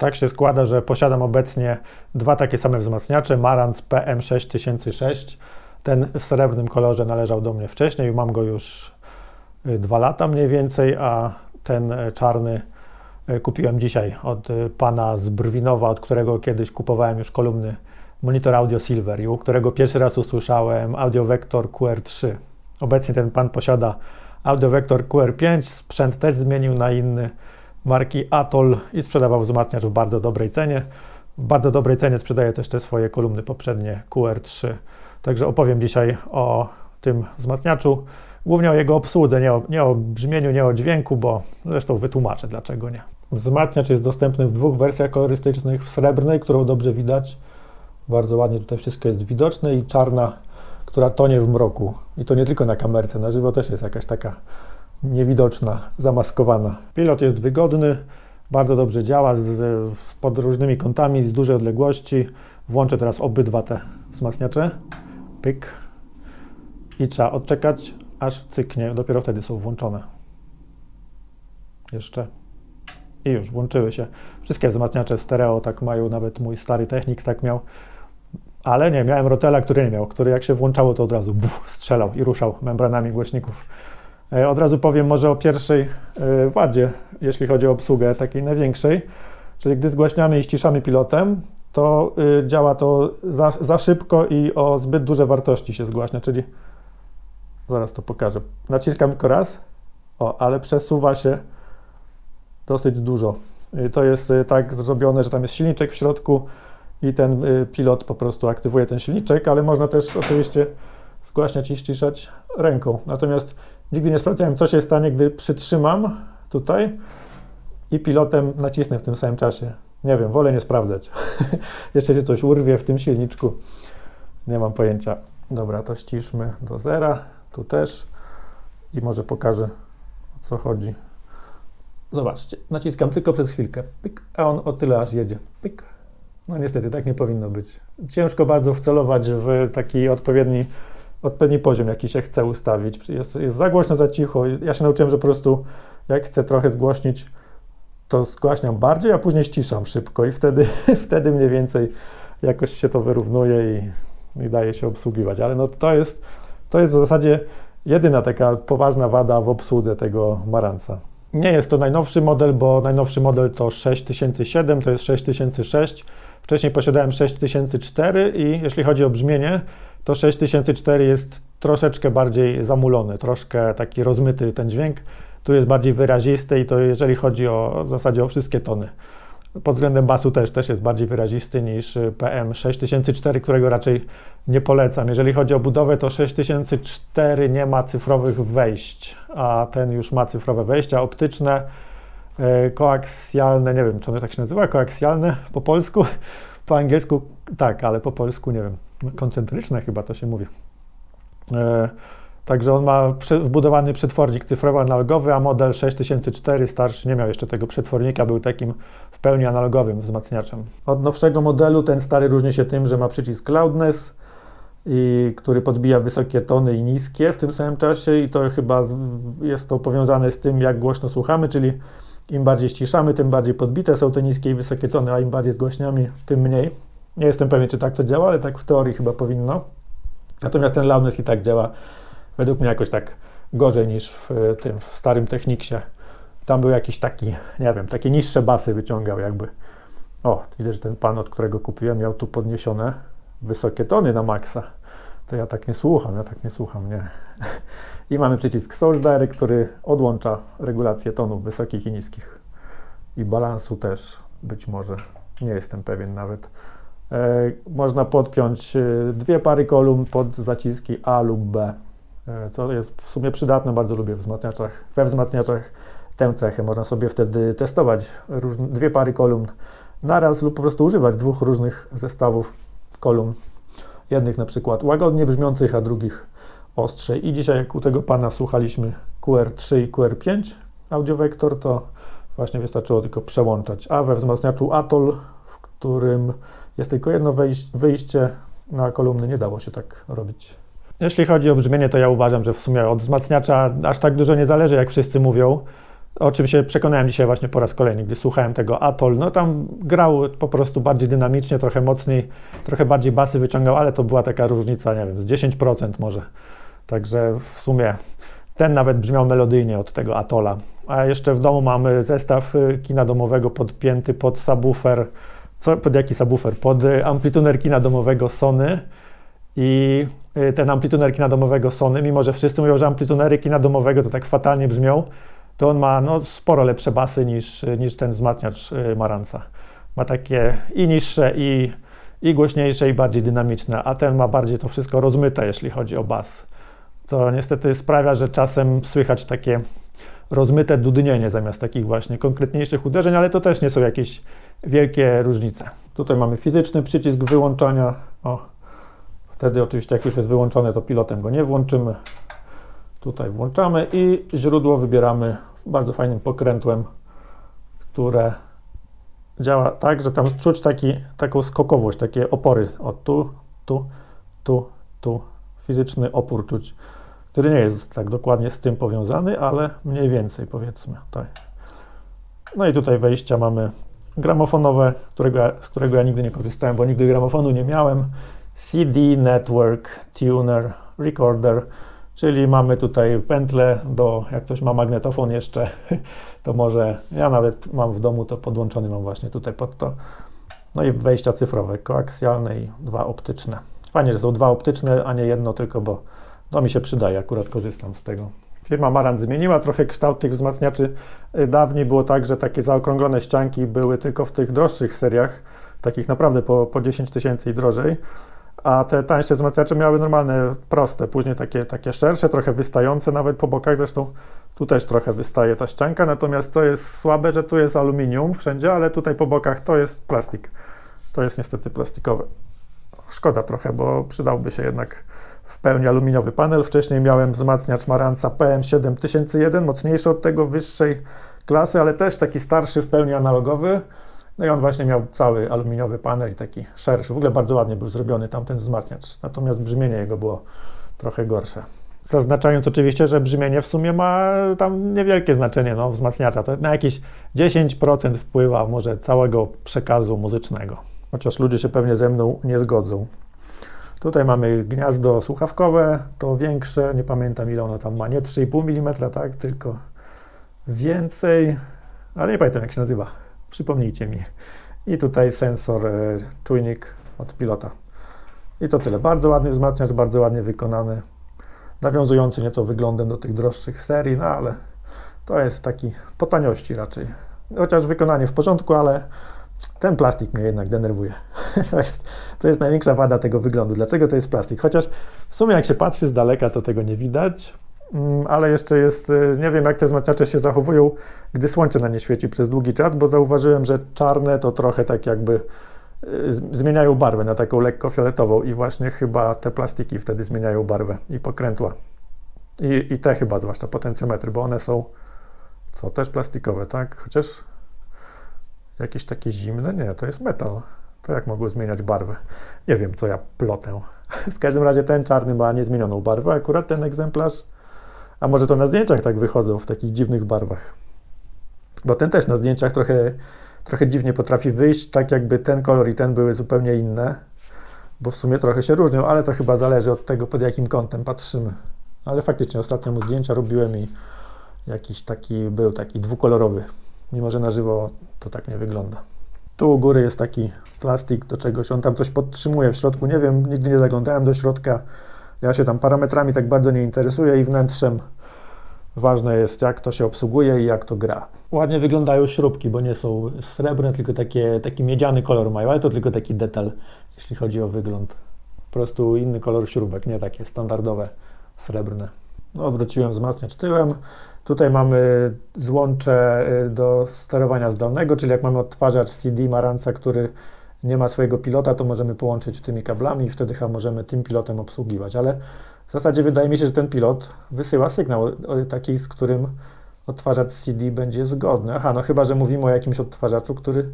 Tak się składa, że posiadam obecnie dwa takie same wzmacniacze, Marantz PM6006. Ten w srebrnym kolorze należał do mnie wcześniej, mam go już y, dwa lata mniej więcej, a ten y, czarny y, kupiłem dzisiaj od pana z Brwinowa, od którego kiedyś kupowałem już kolumny monitor Audio Silver u którego pierwszy raz usłyszałem Audio Vector QR3. Obecnie ten pan posiada Audio Vector QR5, sprzęt też zmienił na inny marki Atoll i sprzedawał wzmacniacz w bardzo dobrej cenie. W bardzo dobrej cenie sprzedaje też te swoje kolumny poprzednie QR3. Także opowiem dzisiaj o tym wzmacniaczu, głównie o jego obsłudze, nie o, nie o brzmieniu, nie o dźwięku, bo zresztą wytłumaczę dlaczego nie. Wzmacniacz jest dostępny w dwóch wersjach kolorystycznych, w srebrnej, którą dobrze widać, bardzo ładnie tutaj wszystko jest widoczne i czarna, która tonie w mroku. I to nie tylko na kamerce, na żywo też jest jakaś taka niewidoczna, zamaskowana. Pilot jest wygodny, bardzo dobrze działa z, pod różnymi kątami, z dużej odległości. Włączę teraz obydwa te wzmacniacze. Pyk. I trzeba odczekać, aż cyknie. Dopiero wtedy są włączone. Jeszcze. I już włączyły się. Wszystkie wzmacniacze stereo tak mają, nawet mój stary Technics tak miał. Ale nie, miałem Rotela, który nie miał, który jak się włączało, to od razu buf, strzelał i ruszał membranami głośników. E, Od razu powiem może o pierwszej e, wadzie, jeśli chodzi o obsługę takiej największej. Czyli gdy zgłaśniamy i ściszamy pilotem, to y, działa to za, za szybko i o zbyt duże wartości się zgłaśnia, czyli zaraz to pokażę. Naciskam tylko raz, o, ale przesuwa się dosyć dużo. Y, To jest y, tak zrobione, że tam jest silniczek w środku i ten pilot po prostu aktywuje ten silniczek, ale można też oczywiście zgłaśniać i ściszać ręką. Natomiast nigdy nie sprawdzałem, co się stanie, gdy przytrzymam tutaj i pilotem nacisnę w tym samym czasie. Nie wiem, wolę nie sprawdzać. Jeszcze się coś urwie w tym silniczku. Nie mam pojęcia. Dobra, to ściszmy do zera. Tu też. I może pokażę, o co chodzi. Zobaczcie, naciskam tylko przez chwilkę. Pyk, a on o tyle aż jedzie. Pyk. No niestety, tak nie powinno być. Ciężko bardzo wcelować w taki odpowiedni, odpowiedni poziom, jaki się chce ustawić. Jest, jest za głośno, za cicho. Ja się nauczyłem, że po prostu jak chcę trochę zgłośnić, to zgłaśniam bardziej, a później ściszam szybko i wtedy, wtedy mniej więcej jakoś się to wyrównuje i, i daje się obsługiwać. Ale no to jest, to jest w zasadzie jedyna taka poważna wada w obsłudze tego Maranca. Nie jest to najnowszy model, bo najnowszy model to 6007, to jest 6006. Wcześniej posiadałem 6004 i jeśli chodzi o brzmienie, to 6004 jest troszeczkę bardziej zamulony, troszkę taki rozmyty ten dźwięk. Tu jest bardziej wyrazisty i to jeżeli chodzi o w zasadzie o wszystkie tony. Pod względem basu też, też jest bardziej wyrazisty niż PM 6004, którego raczej nie polecam. Jeżeli chodzi o budowę, to 6004 nie ma cyfrowych wejść, a ten już ma cyfrowe wejścia optyczne, e, koaksjalne, nie wiem, czy one tak się nazywa, koaksjalne po polsku, po angielsku tak, ale po polsku nie wiem, koncentryczne chyba to się mówi. E, Także on ma wbudowany przetwornik cyfrowo-analogowy, a model 6004 starszy nie miał jeszcze tego przetwornika, był takim w pełni analogowym wzmacniaczem. Od nowszego modelu ten stary różni się tym, że ma przycisk loudness, i, który podbija wysokie tony i niskie w tym samym czasie i to chyba jest to powiązane z tym, jak głośno słuchamy, czyli im bardziej ściszamy, tym bardziej podbite są te niskie i wysokie tony, a im bardziej zgłośniamy, tym mniej. Nie jestem pewien, czy tak to działa, ale tak w teorii chyba powinno. Natomiast ten loudness i tak działa według mnie jakoś tak gorzej niż w e, tym w starym Techniksie. Tam był jakiś taki, nie wiem, takie niższe basy wyciągał jakby. O, widzę, że ten pan, od którego kupiłem, miał tu podniesione wysokie tony na maksa. To ja tak nie słucham, ja tak nie słucham, nie. I mamy przycisk Source Direct, który odłącza regulację tonów wysokich i niskich. I balansu też być może, nie jestem pewien nawet. E, można podpiąć e, dwie pary kolumn pod zaciski A lub B e, co jest w sumie przydatne, bardzo lubię w wzmacniaczach. We wzmacniaczach tę cechę można sobie wtedy testować różne, dwie pary kolumn naraz lub po prostu używać dwóch różnych zestawów kolumn. Jednych na przykład łagodnie brzmiących, a drugich ostrzej. I dzisiaj jak u tego pana słuchaliśmy QR3 i QR5 audiowektor, to właśnie wystarczyło tylko przełączać. A we wzmacniaczu Atoll, w którym jest tylko jedno wyjście na kolumny, nie dało się tak robić. Jeśli chodzi o brzmienie, to ja uważam, że w sumie od wzmacniacza aż tak dużo nie zależy, jak wszyscy mówią. o czym się przekonałem dzisiaj właśnie po raz kolejny, gdy słuchałem tego Atoll. No tam grał po prostu bardziej dynamicznie, trochę mocniej, trochę bardziej basy wyciągał, ale to była taka różnica, nie wiem, z 10% może. Także w sumie ten nawet brzmiał melodyjnie od tego Atola. A jeszcze w domu mamy zestaw y, kina domowego podpięty pod subwoofer. Co, pod jaki subwoofer? Pod y, amplituner kina domowego Sony. I y, ten amplituner kina domowego Sony, mimo że wszyscy mówią, że amplitunery kina domowego to tak fatalnie brzmią, to on ma no, sporo lepsze basy niż, niż ten wzmacniacz y, Maranca. Ma takie i niższe, i, i głośniejsze, i bardziej dynamiczne, a ten ma bardziej to wszystko rozmyte, jeśli chodzi o bas. Co niestety sprawia, że czasem słychać takie rozmyte dudnienie zamiast takich właśnie konkretniejszych uderzeń, ale to też nie są jakieś wielkie różnice. Tutaj mamy fizyczny przycisk wyłączania. O, wtedy oczywiście jak już jest wyłączony, to pilotem go nie włączymy. Tutaj włączamy i źródło wybieramy bardzo fajnym pokrętłem, które działa tak, że tam czuć taki, taką skokowość, takie opory. O tu, tu, tu, tu. Fizyczny opór czuć, który nie jest tak dokładnie z tym powiązany, ale mniej więcej powiedzmy. No i tutaj wejścia mamy gramofonowe, którego, z którego ja nigdy nie korzystałem, bo nigdy gramofonu nie miałem. CD Network Tuner Recorder, czyli mamy tutaj pętlę do, jak ktoś ma magnetofon jeszcze, to może, ja nawet mam w domu to podłączony mam właśnie tutaj pod to. No i wejścia cyfrowe, koaksjalne i dwa optyczne. Fajnie, że są dwa optyczne, a nie jedno tylko, bo to mi się przydaje, akurat korzystam z tego. Firma Marant zmieniła trochę kształt tych wzmacniaczy. Y, Dawniej było tak, że takie zaokrąglone ścianki były tylko w tych droższych seriach, takich naprawdę po, po 10 tysięcy i drożej, a te tańsze wzmacniacze miały normalne, proste, później takie, takie szersze, trochę wystające nawet po bokach, zresztą tu też trochę wystaje ta ścianka, natomiast to jest słabe, że tu jest aluminium wszędzie, ale tutaj po bokach to jest plastik. To jest niestety plastikowe. Szkoda trochę, bo przydałby się jednak w pełni aluminiowy panel. Wcześniej miałem wzmacniacz Maranca PM7001, mocniejszy od tego, wyższej klasy, ale też taki starszy, w pełni analogowy. No i on właśnie miał cały aluminiowy panel i taki szerszy. W ogóle bardzo ładnie był zrobiony tamten wzmacniacz, natomiast brzmienie jego było trochę gorsze. Zaznaczając oczywiście, że brzmienie w sumie ma tam niewielkie znaczenie no, wzmacniacza. To na jakieś 10% wpływa może całego przekazu muzycznego. Chociaż ludzie się pewnie ze mną nie zgodzą. Tutaj mamy gniazdo słuchawkowe, to większe, nie pamiętam ile ono tam ma, nie 3,5 mm, tak, tylko więcej, ale nie pamiętam jak się nazywa, przypomnijcie mi. I tutaj sensor, e, czujnik od pilota. I to tyle. Bardzo ładny wzmacniacz, bardzo ładnie wykonany, nawiązujący nieco wyglądem do tych droższych serii, no ale to jest taki po taniości raczej. Chociaż wykonanie w porządku, ale ten plastik mnie jednak denerwuje. To jest, to jest największa wada tego wyglądu. Dlaczego to jest plastik? Chociaż w sumie jak się patrzy z daleka, to tego nie widać, Mm, ale jeszcze jest, y, nie wiem jak te wzmacniacze się zachowują, gdy słońce na nie świeci przez długi czas, bo zauważyłem, że czarne to trochę tak jakby y, zmieniają barwę na taką lekko fioletową i właśnie chyba te plastiki wtedy zmieniają barwę i pokrętła. I, i te chyba, zwłaszcza potencjometry, bo one są, co, też plastikowe, tak? Chociaż jakieś takie zimne? Nie, to jest metal. To jak mogło zmieniać barwę? Nie wiem, co ja plotę. W każdym razie ten czarny ma niezmienioną barwę, akurat ten egzemplarz. A może to na zdjęciach tak wychodzą w takich dziwnych barwach? Bo ten też na zdjęciach trochę, trochę dziwnie potrafi wyjść, tak jakby ten kolor i ten były zupełnie inne. Bo w sumie trochę się różnią, ale to chyba zależy od tego, pod jakim kątem patrzymy. Ale faktycznie ostatnio mu zdjęcia robiłem i jakiś taki był taki dwukolorowy. Mimo, że na żywo to tak nie wygląda. Tu u góry jest taki plastik do czegoś, on tam coś podtrzymuje w środku, nie wiem, nigdy nie zaglądałem do środka. Ja się tam parametrami tak bardzo nie interesuję i wnętrzem. Ważne jest, jak to się obsługuje i jak to gra. Ładnie wyglądają śrubki, bo nie są srebrne, tylko takie, taki miedziany kolor mają, ale to tylko taki detal, jeśli chodzi o wygląd. Po prostu inny kolor śrubek, nie takie standardowe, srebrne. No, odwróciłem wzmacniacz tyłem. Tutaj mamy złącze y, do sterowania zdalnego, czyli jak mamy odtwarzacz CD Maranca, który nie ma swojego pilota, to możemy połączyć tymi kablami i wtedy możemy tym pilotem obsługiwać. Ale w zasadzie wydaje mi się, że ten pilot wysyła sygnał taki, z którym odtwarzacz CD będzie zgodny. Aha, no chyba, że mówimy o jakimś odtwarzaczu, który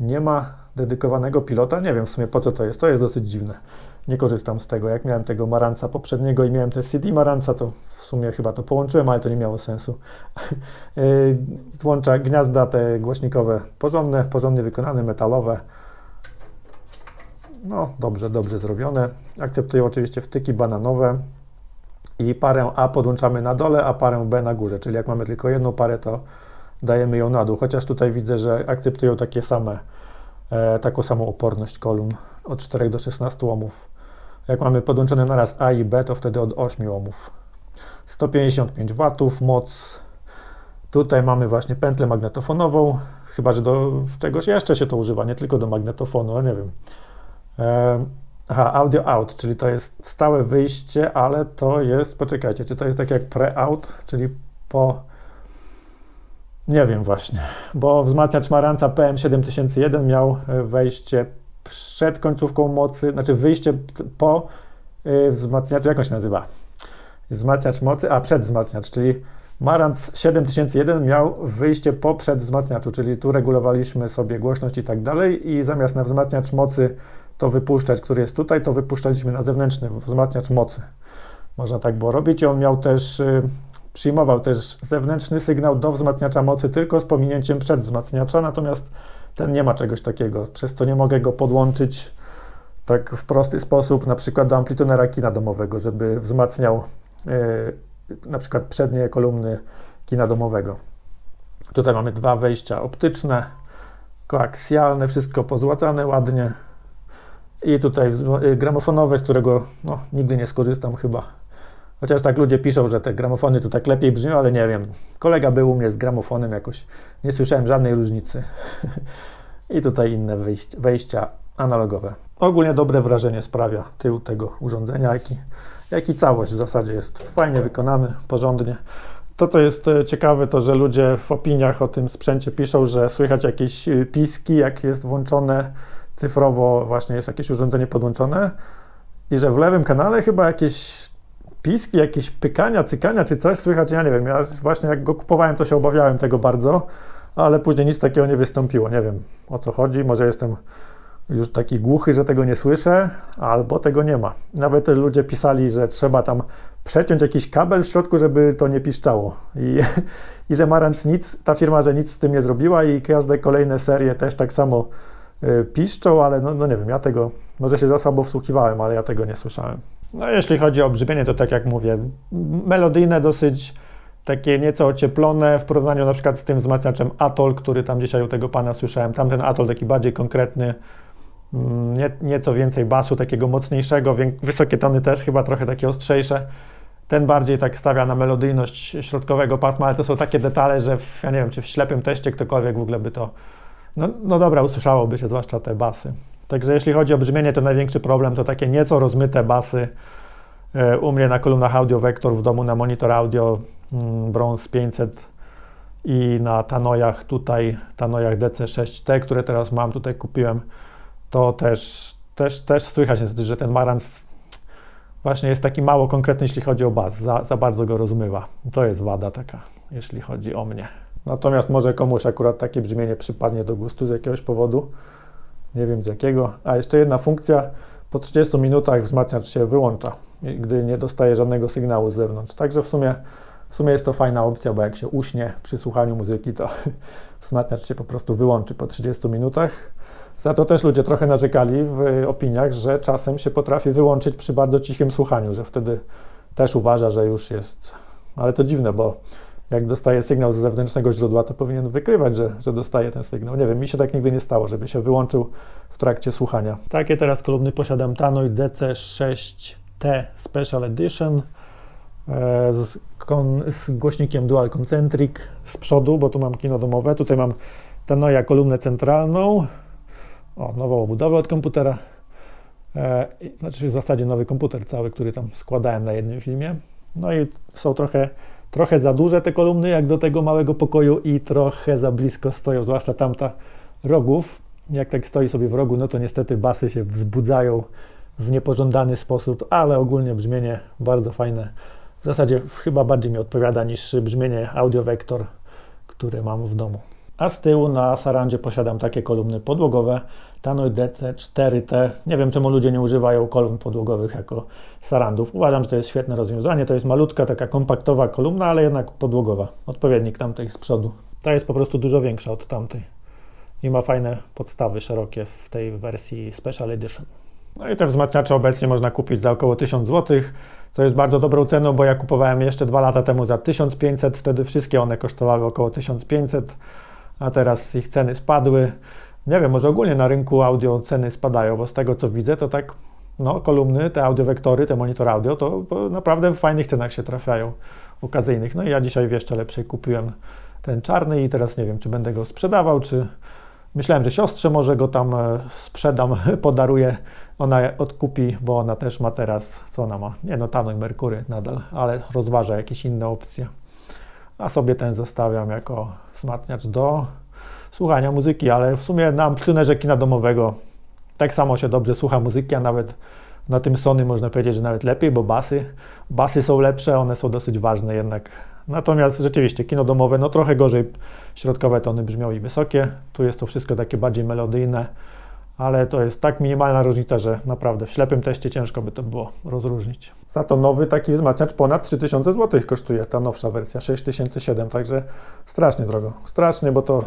nie ma dedykowanego pilota. Nie wiem w sumie po co to jest, to jest dosyć dziwne. Nie korzystam z tego. Jak miałem tego Maranca poprzedniego i miałem też CD Maranca, to w sumie chyba to połączyłem, ale to nie miało sensu. Yy, Łącza gniazda te głośnikowe porządne, porządnie wykonane, metalowe. No, dobrze, dobrze zrobione. Akceptuję oczywiście wtyki bananowe i parę A podłączamy na dole, a parę B na górze. Czyli jak mamy tylko jedną parę, to dajemy ją na dół. Chociaż tutaj widzę, że akceptują takie same, e, taką samą oporność kolumn od 4 do 16 ohmów. Jak mamy podłączone naraz A i B, to wtedy od 8 ohmów. 155 W moc. Tutaj mamy właśnie pętlę magnetofonową, chyba że do czegoś jeszcze się to używa, nie tylko do magnetofonu, nie wiem. Aha, audio out, czyli to jest stałe wyjście, ale to jest, poczekajcie, czy to jest tak jak pre-out, czyli po, nie wiem właśnie, bo wzmacniacz Maranca PM7001 miał e, wejście przed końcówką mocy, znaczy wyjście po yy, wzmacniaczu, jak on się nazywa? Wzmacniacz mocy, a przed wzmacniacz, czyli Marantz 7001 miał wyjście po przed wzmacniaczu, czyli tu regulowaliśmy sobie głośność i tak dalej i zamiast na wzmacniacz mocy to wypuszczać, który jest tutaj, to wypuszczaliśmy na zewnętrzny wzmacniacz mocy. Można tak było robić i on miał też, y, przyjmował też zewnętrzny sygnał do wzmacniacza mocy tylko z pominięciem przedwzmacniacza, natomiast ten nie ma czegoś takiego, przez to nie mogę go podłączyć tak w prosty sposób, na przykład do amplitunera kina domowego, żeby wzmacniał y, na przykład przednie kolumny kina domowego. Tutaj mamy dwa wejścia optyczne, koaksjalne, wszystko pozłacane ładnie. I tutaj y, gramofonowe, z którego no, nigdy nie skorzystam chyba. Chociaż tak ludzie piszą, że te gramofony to tak lepiej brzmią, ale nie wiem. Kolega był u mnie z gramofonem jakoś. Nie słyszałem żadnej różnicy. I tutaj inne wejścia, analogowe. Ogólnie dobre wrażenie sprawia tył tego urządzenia, jak i, jak i całość w zasadzie jest fajnie wykonany, porządnie. To, co jest e, ciekawe, to że ludzie w opiniach o tym sprzęcie piszą, że słychać jakieś e, piski, jak jest włączone cyfrowo właśnie jest jakieś urządzenie podłączone i że w lewym kanale chyba jakieś piski, jakieś pykania, cykania czy coś słychać, ja nie wiem, ja właśnie jak go kupowałem to się obawiałem tego bardzo, ale później nic takiego nie wystąpiło, nie wiem o co chodzi, może jestem już taki głuchy, że tego nie słyszę, albo tego nie ma. Nawet ludzie pisali, że trzeba tam przeciąć jakiś kabel w środku, żeby to nie piszczało. I, i że Marantz nic, ta firma, że nic z tym nie zrobiła i każde kolejne serie też tak samo Y, piszczą, ale no, no nie wiem, ja tego, może się za słabo wsłuchiwałem, ale ja tego nie słyszałem. No jeśli chodzi o brzmienie, to tak jak mówię, melodyjne dosyć, takie nieco ocieplone w porównaniu na przykład z tym wzmacniaczem Atol, który tam dzisiaj u tego pana słyszałem. Tamten Atol taki bardziej konkretny, mm, nie, nieco więcej basu, takiego mocniejszego, wysokie tony też chyba trochę takie ostrzejsze. Ten bardziej tak stawia na melodyjność środkowego pasma, ale to są takie detale, że w, ja nie wiem, czy w ślepym teście ktokolwiek w ogóle by to no, no dobra, usłyszałoby się zwłaszcza te basy. Także jeśli chodzi o brzmienie, to największy problem to takie nieco rozmyte basy. E, u mnie na kolumnach Audio Vector w domu na monitor audio mm, Bronze 500 i na Tanojach tutaj, Tanojach DC6T, które teraz mam, tutaj kupiłem, to też, też, też słychać niestety, że ten Marantz właśnie jest taki mało konkretny, jeśli chodzi o bas, za, za bardzo go rozmywa. To jest wada taka, jeśli chodzi o mnie. Natomiast może komuś akurat takie brzmienie przypadnie do gustu z jakiegoś powodu. Nie wiem z jakiego. A jeszcze jedna funkcja. Po 30 minutach wzmacniacz się wyłącza, gdy nie dostaje żadnego sygnału z zewnątrz. Także w sumie, w sumie jest to fajna opcja, bo jak się uśnie przy słuchaniu muzyki, to wzmacniacz się po prostu wyłączy po 30 minutach. Za to też ludzie trochę narzekali w opiniach, że czasem się potrafi wyłączyć przy bardzo cichym słuchaniu, że wtedy też uważa, że już jest. Ale to dziwne, bo jak dostaje sygnał z zewnętrznego źródła, to powinien wykrywać, że, że dostaje ten sygnał. Nie wiem, mi się tak nigdy nie stało, żeby się wyłączył w trakcie słuchania. Takie teraz kolumny posiadam Tannoy DC6T Special Edition e, z, kon, z, głośnikiem Dual Concentric z przodu, bo tu mam kino domowe. Tutaj mam Tanoya kolumnę centralną, o, nową obudowę od komputera. E, znaczy w zasadzie nowy komputer cały, który tam składałem na jednym filmie. No i są trochę trochę za duże te kolumny, jak do tego małego pokoju i trochę za blisko stoją, zwłaszcza tamta rogów. Jak tak stoi sobie w rogu, no to niestety basy się wzbudzają w niepożądany sposób, ale ogólnie brzmienie bardzo fajne. W zasadzie chyba bardziej mi odpowiada niż brzmienie Audio Vector, które mam w domu. A z tyłu na Sarandzie posiadam takie kolumny podłogowe Tannoy DC4T. Nie wiem, czemu ludzie nie używają kolumn podłogowych jako sarandów. Uważam, że to jest świetne rozwiązanie. To jest malutka, taka kompaktowa kolumna, ale jednak podłogowa. Odpowiednik tamtej z przodu. Ta jest po prostu dużo większa od tamtej. I ma fajne podstawy szerokie w tej wersji Special Edition. No i te wzmacniacze obecnie można kupić za około 1000 zł, co jest bardzo dobrą ceną, bo ja kupowałem jeszcze dwa lata temu za 1500, wtedy wszystkie one kosztowały około 1500, a teraz ich ceny spadły. Nie wiem, może ogólnie na rynku audio ceny spadają, bo z tego co widzę, to tak, no, kolumny, te audiowektory, te monitory audio, to naprawdę w fajnych cenach się trafiają, okazyjnych. No i ja dzisiaj w jeszcze lepszej kupiłem ten czarny i teraz nie wiem, czy będę go sprzedawał, czy myślałem, że siostrze może go tam e, sprzedam, podaruję, ona odkupi, bo ona też ma teraz, co ona ma? Nie no, Tannoy Merkury nadal, ale rozważa jakieś inne opcje. A sobie ten zostawiam jako wzmacniacz do słuchania muzyki, ale w sumie na amplitunerze kina domowego tak samo się dobrze słucha muzyki, a nawet na tym Sony można powiedzieć, że nawet lepiej, bo basy, basy są lepsze, one są dosyć ważne jednak. Natomiast rzeczywiście kino domowe, no trochę gorzej środkowe tony brzmią i wysokie. Tu jest to wszystko takie bardziej melodyjne, ale to jest tak minimalna różnica, że naprawdę w ślepym teście ciężko by to było rozróżnić. Za to nowy taki wzmacniacz ponad 3000 zł kosztuje, ta nowsza wersja 6007, także strasznie drogo. Strasznie, bo to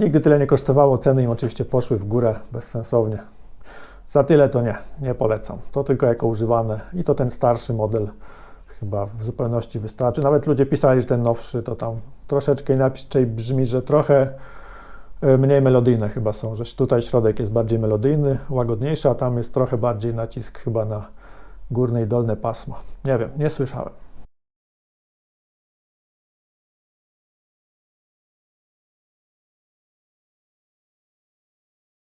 nigdy tyle nie kosztowało, ceny im oczywiście poszły w górę bezsensownie. Za tyle to nie, nie polecam. To tylko jako używane i to ten starszy model chyba w zupełności wystarczy. Nawet ludzie pisali, że ten nowszy to tam troszeczkę inaczej brzmi, że trochę e, mniej melodyjne chyba są, że tutaj środek jest bardziej melodyjny, łagodniejszy, a tam jest trochę bardziej nacisk chyba na górne i dolne pasma. Nie wiem, nie słyszałem.